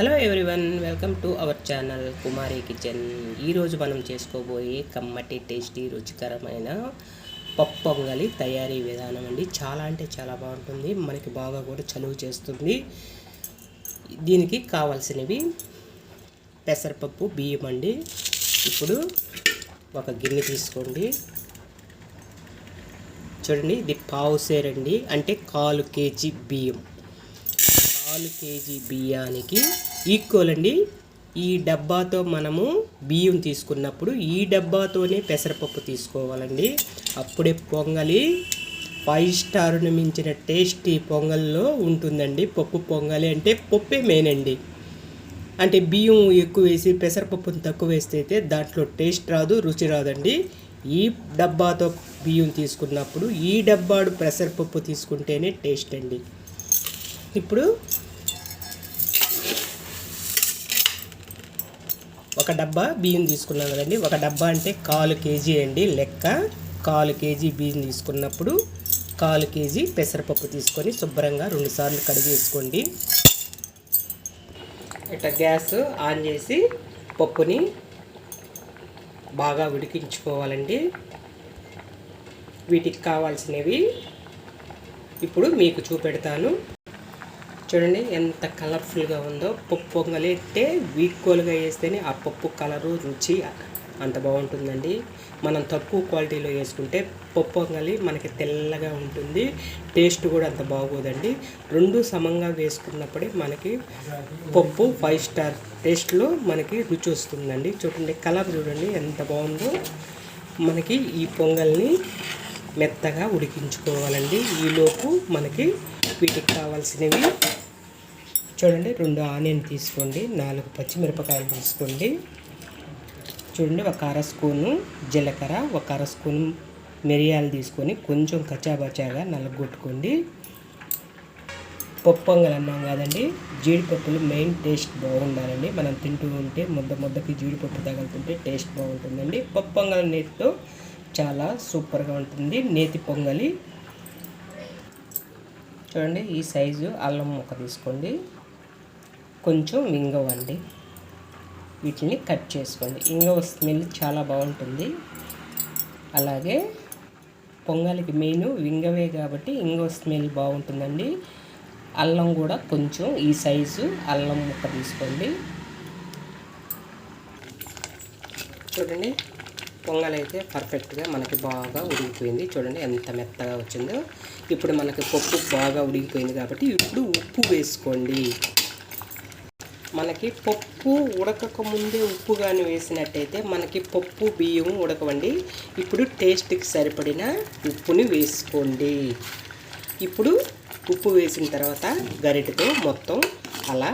Hello everyone welcome to our channel Kumari kitchen. ఈరోజు మనం చేసుకోబోయే కమ్మటి టేస్టీ రుచికరమైన పప్పు పొంగలి తయారీ విధానం అండి. చాలా అంటే చాలా బాగుంటుంది. మనకి బాగా కూడా చలువ చేస్తుంది. దీనికి కావాల్సినవి పెసరపప్పు బియ్యం అండి. ఇప్పుడు ఒక గిన్నె తీసుకోండి. చూడండి ఇది పావు సేరండి అంటే కాలు కేజీ బియ్యం. కాలు కేజీ బియ్యానికి ఈక్వల్ అండి. ఈ డబ్బాతో మనము బియ్యం తీసుకున్నప్పుడు ఈ డబ్బాతోనే పెసరపప్పు తీసుకోవాలండి. అప్పుడే పొంగలి ఫైవ్ స్టార్ను మించిన టేస్టీ పొంగల్లో ఉంటుందండి. పప్పు పొంగలి అంటే పప్పే మెయిన్ అండి. అంటే బియ్యం ఎక్కువ వేసి పెసరపప్పును తక్కువ వేస్తే అయితే దాంట్లో టేస్ట్ రాదు రుచి రాదండి. ఈ డబ్బాతో బియ్యం తీసుకున్నప్పుడు ఈ డబ్బాడు పెసరపప్పు తీసుకుంటేనే టేస్ట్ అండి. ఇప్పుడు ఒక డబ్బా బియ్యం తీసుకున్నాం కదండి. ఒక డబ్బా అంటే కాలు కేజీ అండి. లెక్క కాలు కేజీ బియ్యం తీసుకున్నప్పుడు కాలు కేజీ పెసరపప్పు తీసుకొని శుభ్రంగా రెండుసార్లు కడిగేసుకోండి ఇట్లా గ్యాస్ ఆన్ చేసి పప్పుని బాగా ఉడికించుకోవాలండి. వీటికి కావాల్సినవి ఇప్పుడు మీకు చూపెడతాను. చూడండి ఎంత కలర్ఫుల్గా ఉందో. పప్పు పొంగలి అంటే ఈక్వల్గా వేస్తేనే ఆ పప్పు కలరు రుచి అంత బాగుంటుందండి. మనం తక్కువ క్వాలిటీలో వేసుకుంటే పప్పు పొంగలి మనకి తెల్లగా ఉంటుంది. టేస్ట్ కూడా అంత బాగోదండి. రెండు సమంగా వేసుకున్నప్పుడే మనకి పప్పు ఫైవ్ స్టార్ టేస్ట్లో మనకి రుచి వస్తుందండి. చూడండి కలర్ చూడండి ఎంత బాగుందో. మనకి ఈ పొంగల్ని మెత్తగా ఉడికించుకోవాలండి. ఈలోపు మనకి వీటికి కావాల్సినవి చూడండి రెండు ఆనియన్ తీసుకోండి నాలుగు పచ్చిమిరపకాయలు తీసుకోండి. చూడండి ఒక అర స్పూను జీలకర్ర ఒక అర స్పూను మిరియాలు తీసుకొని కొంచెం కచ్చాబచ్చాగా నలగొట్టుకోండి. పప్పు పొంగల్ అన్నాం కాదండి జీడిపప్పులు మెయిన్ టేస్ట్ బాగుండాలండి. మనం తింటూ ఉంటే ముద్ద ముద్దకి జీడిపప్పు తగులుతుంటే టేస్ట్ బాగుంటుందండి. పప్పు పొంగల్ నేతితో చాలా సూపర్గా ఉంటుంది నేతి పొంగలి. చూడండి ఈ సైజు అల్లం ముక్క తీసుకోండి. కొంచెం ఇంగవ అండి వీటిని కట్ చేసుకోండి. ఇంగవ స్మెల్ చాలా బాగుంటుంది. అలాగే పొంగలికి మెయిన్ వింగవే కాబట్టి ఇంగవ స్మెల్ బాగుంటుందండి. అల్లం కూడా కొంచెం ఈ సైజు అల్లం ముక్క తీసుకోండి. చూడండి పొంగల్ అయితే పర్ఫెక్ట్గా మనకి బాగా ఉడికిపోయింది. చూడండి ఎంత మెత్తగా వచ్చిందో. ఇప్పుడు మనకి పప్పు బాగా ఉడికిపోయింది కాబట్టి ఇప్పుడు ఉప్పు వేసుకోండి. మనకి పప్పు ఉడకక ముందే ఉప్పు కానీ వేసినట్టయితే మనకి పప్పు బియ్యం ఉడకవండి. ఇప్పుడు టేస్ట్కి సరిపడిన ఉప్పుని వేసుకోండి. ఇప్పుడు ఉప్పు వేసిన తర్వాత గరిటతో మొత్తం అలా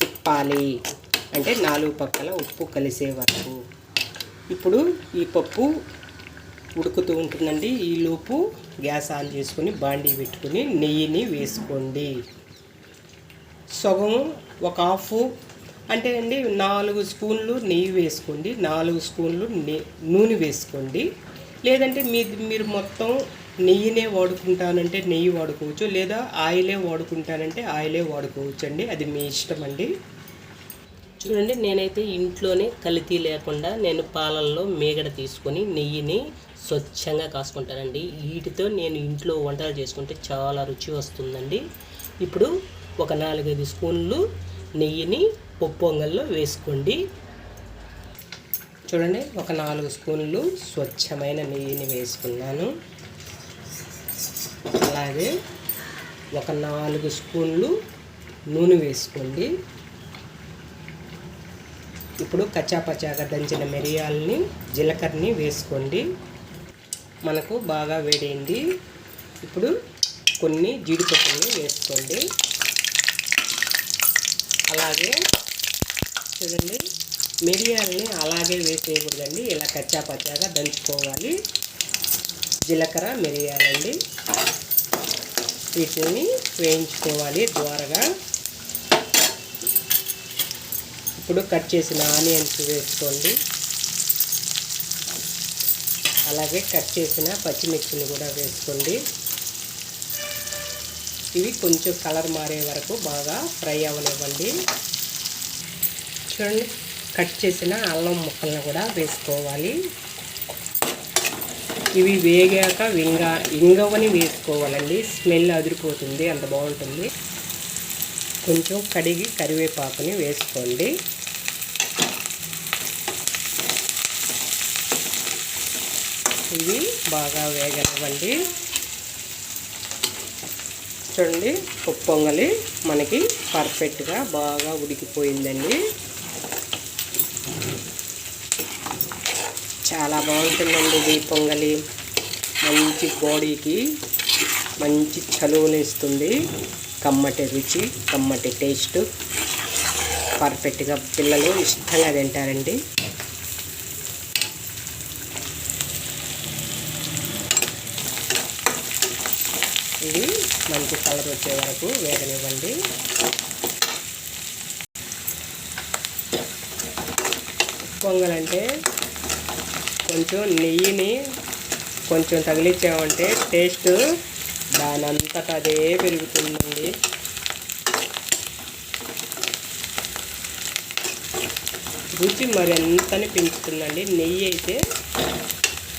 తిప్పాలి. అంటే నాలుగు పక్కల ఉప్పు కలిసే వరకు. ఇప్పుడు ఈ పప్పు ఉడుకుతూ ఉంటుందండి. ఈలోపు గ్యాస్ ఆన్ చేసుకొని బాండీ పెట్టుకుని నెయ్యిని వేసుకోండి. సగము ఒక హాఫ్ అంటే అండి నాలుగు స్పూన్లు నెయ్యి వేసుకోండి నాలుగు స్పూన్లు నూనె వేసుకోండి. లేదంటే మీ మీరు మొత్తం నెయ్యినే వాడుకుంటానంటే నెయ్యి వాడుకోవచ్చు లేదా ఆయిలే వాడుకుంటానంటే ఆయిలే వాడుకోవచ్చు అండి అది మీ ఇష్టం అండి. చూడండి నేనైతే ఇంట్లోనే కల్తీ లేకుండా నేను పాలల్లో మేగడ తీసుకొని నెయ్యిని స్వచ్ఛంగా కాసుకుంటానండి. వీటితో నేను ఇంట్లో వంటలు చేసుకుంటే చాలా రుచి వస్తుందండి. ఇప్పుడు ఒక నాలుగైదు స్పూన్లు నెయ్యిని పప్పు పొంగల్లో వేసుకోండి. చూడండి ఒక నాలుగు స్పూన్లు స్వచ్ఛమైన నెయ్యిని వేసుకున్నాను. అలాగే ఒక నాలుగు స్పూన్లు నూనె వేసుకోండి. ఇప్పుడు కచ్చాపచ్చాగా దంచిన మిరియాలని జీలకర్రని వేసుకోండి. మనకు బాగా వేడైంది. ఇప్పుడు కొన్ని జీడిపప్పులు వేసుకోండి. అలాగే చూడండి మిరియాలని అలాగే వేసేయకూడదండి. ఇలా కచ్చా పచ్చాగా దంచుకోవాలి. జీలకర్ర మిరియాలండి. వీటిని వేయించుకోవాలి ద్వారగా. ఇప్పుడు కట్ చేసిన ఆనియన్స్ వేసుకోండి. అలాగే కట్ చేసిన పచ్చిమిర్చిని కూడా వేసుకోండి. ఇవి కొంచెం కలర్ మారే వరకు బాగా ఫ్రై అవ్వనివ్వండి. చూడండి కట్ చేసిన అల్లం ముక్కలను కూడా వేసుకోవాలి. ఇవి వేగాక వింగ ఇంగవని వేసుకోవాలండి. స్మెల్ అదిరిపోతుంది అంత బాగుంటుంది. కొంచెం కడిగి కరివేపాకుని వేసుకోండి. ఇవి బాగా వేగనివ్వండి. చూడండి ఉప్పు పొంగలి మనకి పర్ఫెక్ట్గా బాగా ఉడికిపోయిందండి. చాలా బాగుంటుందండి ఇది పొంగలి. మంచి బాడీకి మంచి చలువని ఇస్తుంది కమ్మటి రుచి కమ్మటి టేస్ట్. పర్ఫెక్ట్గా పిల్లలు ఇష్టంగా తింటారండి. ఇది మంచి కలర్ వచ్చే వరకు వేగనివ్వండి. పొంగలంటే కొంచెం నెయ్యిని కొంచెం తగిలించామంటే టేస్ట్ దాని అంతటా అదే పెరుగుతుందండి. రుచి మరి ఎంతని పెంచుతుందండి. నెయ్యి అయితే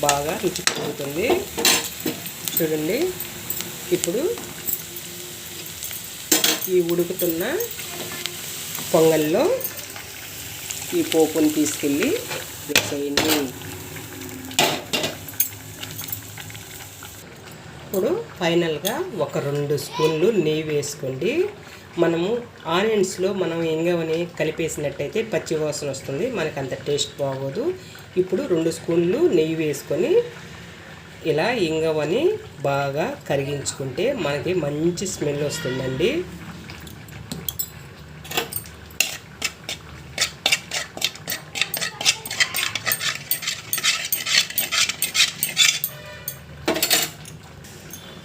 బాగా రుచి పెరుగుతుంది. చూడండి. ఇప్పుడు ఈ ఉడుకుతున్న పొంగల్లో ఈ పోపుని తీసుకెళ్ళి వేసేయండి ఇప్పుడు ఫైనల్గా ఒక రెండు స్పూన్లు నెయ్యి వేసుకోండి. మనము ఆనియన్స్లో మనం ఎంగవని కలిపేసినట్టయితే పచ్చి వాసన వస్తుంది. మనకు అంత టేస్ట్ బాగోదు. ఇప్పుడు రెండు స్పూన్లు నెయ్యి వేసుకొని ఇలా ఇంగవని బాగా కరిగించుకుంటే మనకి మంచి స్మెల్ వస్తుందండి.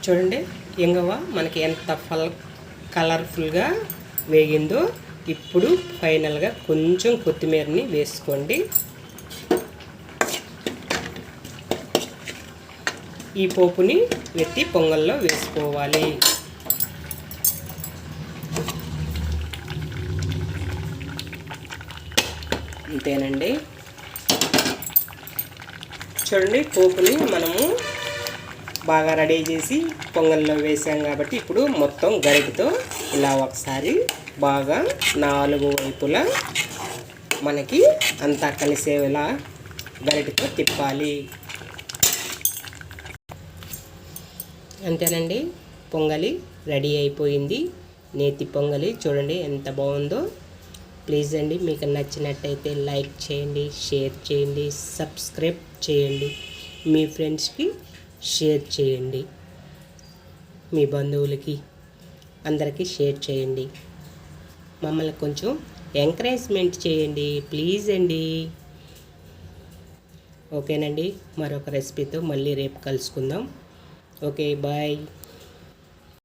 చూడండి ఇంగవ మనకి ఎంత ఫల్ కలర్ఫుల్గా వేగిందో ఇప్పుడు ఫైనల్గా కొంచెం కొత్తిమీరని వేసుకోండి. ఈ పోపుని వెత్తి పొంగల్లో వేసుకోవాలి. అంతేనండి చూడండి పోపుని మనము బాగా రెడీ చేసి పొంగల్లో వేసాం కాబట్టి ఇప్పుడు మొత్తం గరిటతో ఇలా ఒకసారి బాగా నాలుగు వైపులా మనకి అంతా కలిసేలా గరిటతో తిప్పాలి. అంతేనండి పొంగలి రెడీ అయిపోయింది. నేతి పొంగలి చూడండి ఎంత బాగుందో. ప్లీజ్ అండి మీకు నచ్చినట్టయితే లైక్ చేయండి షేర్ చేయండి సబ్స్క్రైబ్ చేయండి. మీ ఫ్రెండ్స్కి షేర్ చేయండి. మీ బంధువులకి అందరికీ షేర్ చేయండి. మమ్మల్ని కొంచెం ఎంకరేజ్మెంట్ చేయండి ప్లీజ్ అండి. ఓకేనండి మరొక రెసిపీతో మళ్ళీ రేపు కలుసుకుందాం. Okay bye.